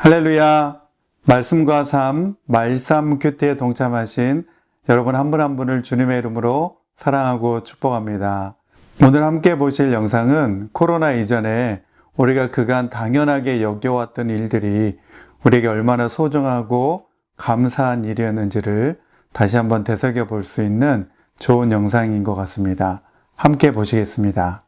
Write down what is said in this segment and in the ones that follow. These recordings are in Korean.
할렐루야. 말씀과 삶, 말씀 큐티에 동참하신 여러분 한분한 분을 주님의 이름으로 사랑하고 축복합니다. 오늘 함께 보실 영상은 코로나 이전에 우리가 그간 당연하게 여겨왔던 일들이 우리에게 얼마나 소중하고 감사한 일이었는지를 다시 한번 되새겨 볼 수 있는 좋은 영상인 것 같습니다. 함께 보시겠습니다.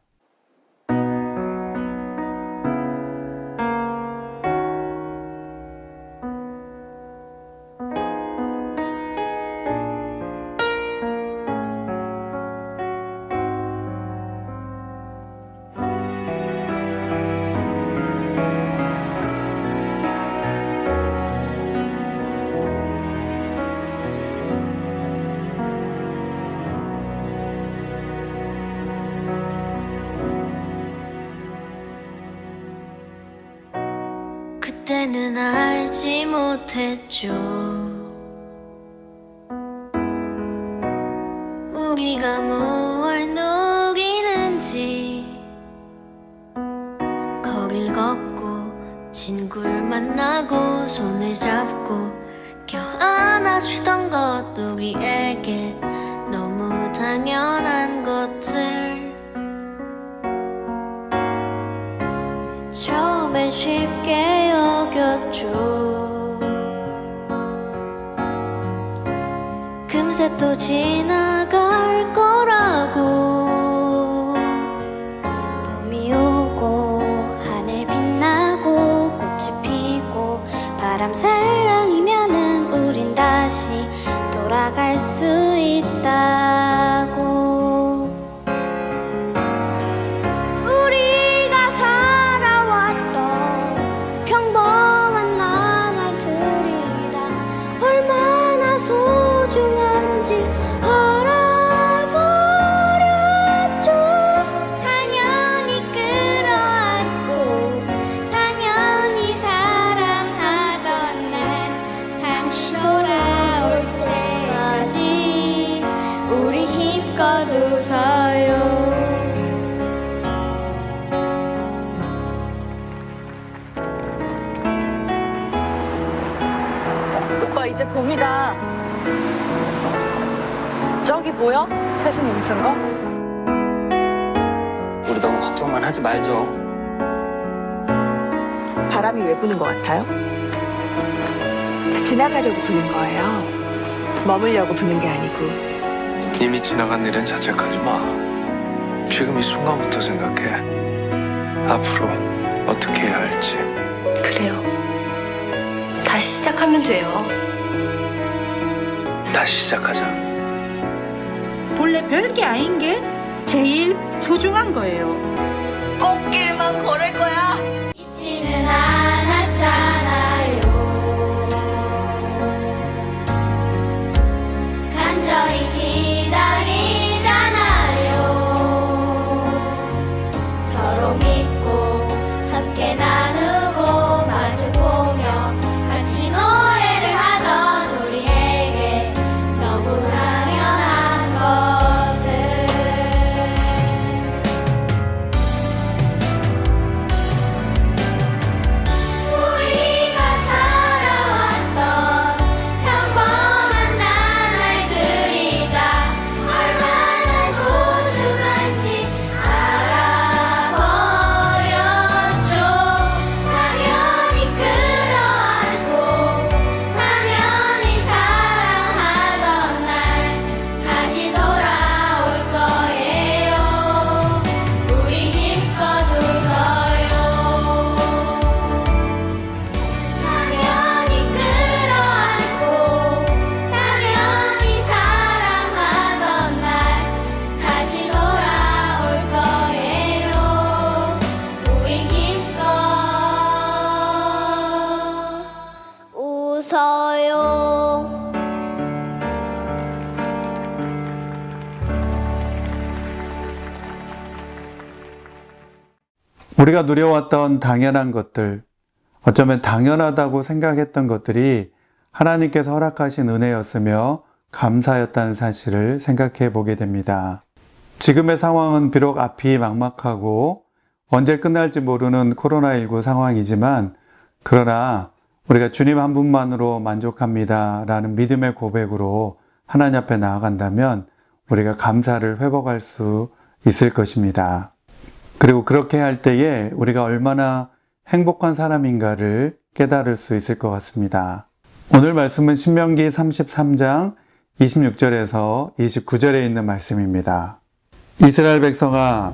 못했죠. 우리가 무얼 누리는지 거길 걷고 친구를 만나고 손을 잡고 껴안아주던 것 우리에게 너무 당연 금세 또 지나갈 거라고. 봄이 오고 하늘 빛나고 꽃이 피고 바람 살랑이면은 우린 다시 돌아갈 수 있다고. 우리가 살아왔던 평범 보여? 새순이 움튼 거? 우리 너무 걱정만 하지 말죠. 바람이 왜 부는 것 같아요? 지나가려고 부는 거예요. 머물려고 부는 게 아니고. 이미 지나간 일은 자책하지 마. 지금 이 순간부터 생각해. 앞으로 어떻게 해야 할지. 그래요. 다시 시작하면 돼요. 다시 시작하자. 본래 별게 아닌 게 제일 소중한 거예요. 꽃길만 걸을 거야. 우리가 누려왔던 당연한 것들, 어쩌면 당연하다고 생각했던 것들이 하나님께서 허락하신 은혜였으며 감사였다는 사실을 생각해 보게 됩니다. 지금의 상황은 비록 앞이 막막하고 언제 끝날지 모르는 코로나19 상황이지만 그러나 우리가 주님 한 분만으로 만족합니다. 라는 믿음의 고백으로 하나님 앞에 나아간다면 우리가 감사를 회복할 수 있을 것입니다. 그리고 그렇게 할 때에 우리가 얼마나 행복한 사람인가를 깨달을 수 있을 것 같습니다. 오늘 말씀은 신명기 33장 26절에서 29절에 있는 말씀입니다. 이스라엘 백성아,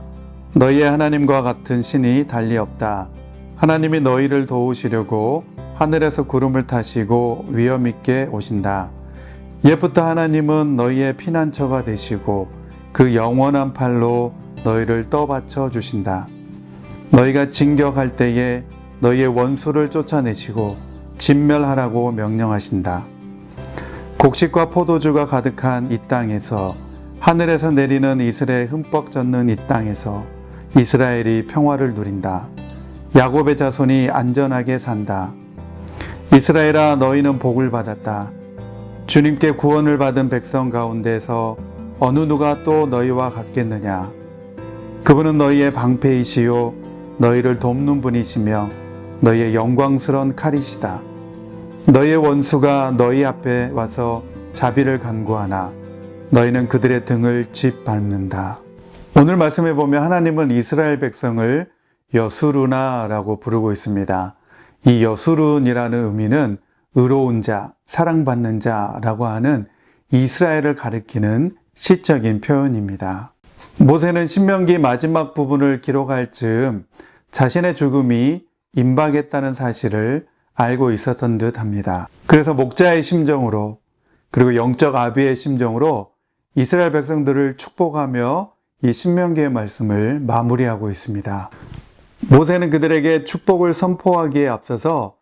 너희의 하나님과 같은 신이 달리 없다. 하나님이 너희를 도우시려고 하늘에서 구름을 타시고 위엄 있게 오신다. 옛부터 하나님은 너희의 피난처가 되시고 그 영원한 팔로 너희를 떠받쳐 주신다. 너희가 진격할 때에 너희의 원수를 쫓아내시고 진멸하라고 명령하신다. 곡식과 포도주가 가득한 이 땅에서 하늘에서 내리는 이슬에 흠뻑 젖는 이 땅에서 이스라엘이 평화를 누린다. 야곱의 자손이 안전하게 산다. 이스라엘아 너희는 복을 받았다. 주님께 구원을 받은 백성 가운데서 어느 누가 또 너희와 같겠느냐? 그분은 너희의 방패이시요 너희를 돕는 분이시며 너희의 영광스러운 칼이시다. 너희의 원수가 너희 앞에 와서 자비를 간구하나 너희는 그들의 등을 짓밟는다. 오늘 말씀에 보면 하나님은 이스라엘 백성을 여수르나라고 부르고 있습니다. 이 여수룬이라는 의미는 의로운 자, 사랑받는 자라고 하는 이스라엘을 가리키는 시적인 표현입니다. 모세는 신명기 마지막 부분을 기록할 즈음 자신의 죽음이 임박했다는 사실을 알고 있었던 듯 합니다. 그래서 목자의 심정으로 그리고 영적 아비의 심정으로 이스라엘 백성들을 축복하며 이 신명기의 말씀을 마무리하고 있습니다. 모세는 그들에게 축복을 선포하기에 앞서서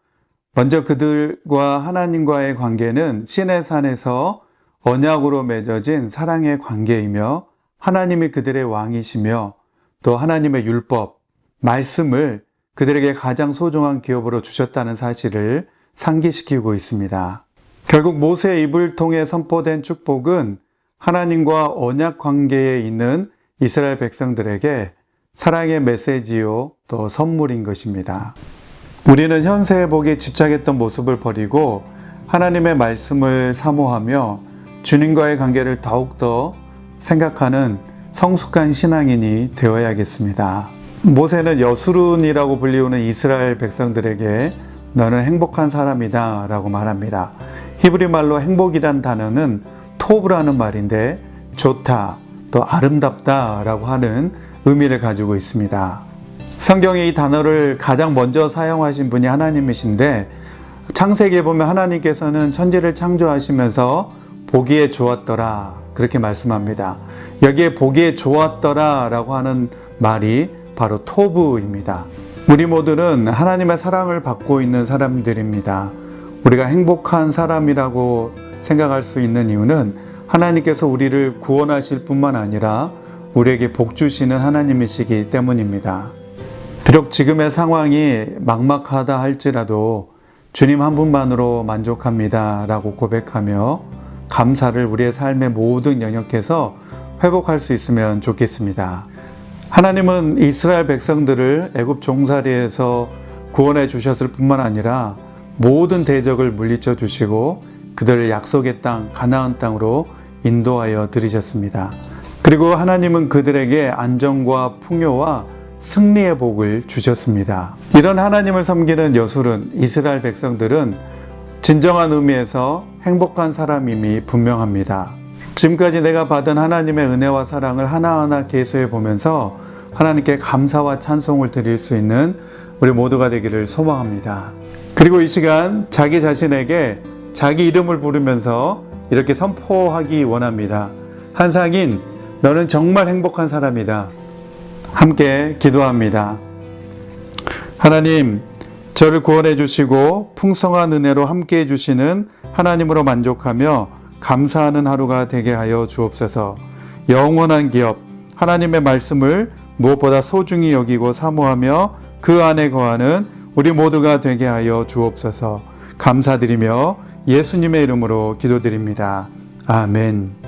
먼저 그들과 하나님과의 관계는 신의 산에서 언약으로 맺어진 사랑의 관계이며 하나님이 그들의 왕이시며 또 하나님의 율법, 말씀을 그들에게 가장 소중한 기업으로 주셨다는 사실을 상기시키고 있습니다. 결국 모세의 입을 통해 선포된 축복은 하나님과 언약 관계에 있는 이스라엘 백성들에게 사랑의 메시지요 또 선물인 것입니다. 우리는 현세 회복에 집착했던 모습을 버리고 하나님의 말씀을 사모하며 주님과의 관계를 더욱더 생각하는 성숙한 신앙인이 되어야겠습니다. 모세는 여수룬이라고 불리우는 이스라엘 백성들에게 너는 행복한 사람이다 라고 말합니다. 히브리 말로 행복이란 단어는 토브라는 말인데 좋다, 또 아름답다 라고 하는 의미를 가지고 있습니다. 성경에 이 단어를 가장 먼저 사용하신 분이 하나님이신데 창세기에 보면 하나님께서는 천지를 창조하시면서 보기에 좋았더라 그렇게 말씀합니다. 여기에 보기에 좋았더라 라고 하는 말이 바로 토부입니다. 우리 모두는 하나님의 사랑을 받고 있는 사람들입니다. 우리가 행복한 사람이라고 생각할 수 있는 이유는 하나님께서 우리를 구원하실 뿐만 아니라 우리에게 복 주시는 하나님이시기 때문입니다. 비록 지금의 상황이 막막하다 할지라도 주님 한 분만으로 만족합니다. 라고 고백하며 감사를 우리의 삶의 모든 영역에서 회복할 수 있으면 좋겠습니다. 하나님은 이스라엘 백성들을 애굽 종살이에서 구원해 주셨을 뿐만 아니라 모든 대적을 물리쳐 주시고 그들을 약속의 땅 가나안 땅으로 인도하여 들이셨습니다. 그리고 하나님은 그들에게 안정과 풍요와 승리의 복을 주셨습니다. 이런 하나님을 섬기는 여술은 이스라엘 백성들은 진정한 의미에서 행복한 사람임이 분명합니다. 지금까지 내가 받은 하나님의 은혜와 사랑을 하나하나 계수해 보면서 하나님께 감사와 찬송을 드릴 수 있는 우리 모두가 되기를 소망합니다. 그리고 이 시간 자기 자신에게 자기 이름을 부르면서 이렇게 선포하기 원합니다. 한상인, 너는 정말 행복한 사람이다. 함께 기도합니다. 하나님, 저를 구원해 주시고 풍성한 은혜로 함께 해 주시는 하나님으로 만족하며 감사하는 하루가 되게 하여 주옵소서. 영원한 기업, 하나님의 말씀을 무엇보다 소중히 여기고 사모하며 그 안에 거하는 우리 모두가 되게 하여 주옵소서. 감사드리며 예수님의 이름으로 기도드립니다. 아멘.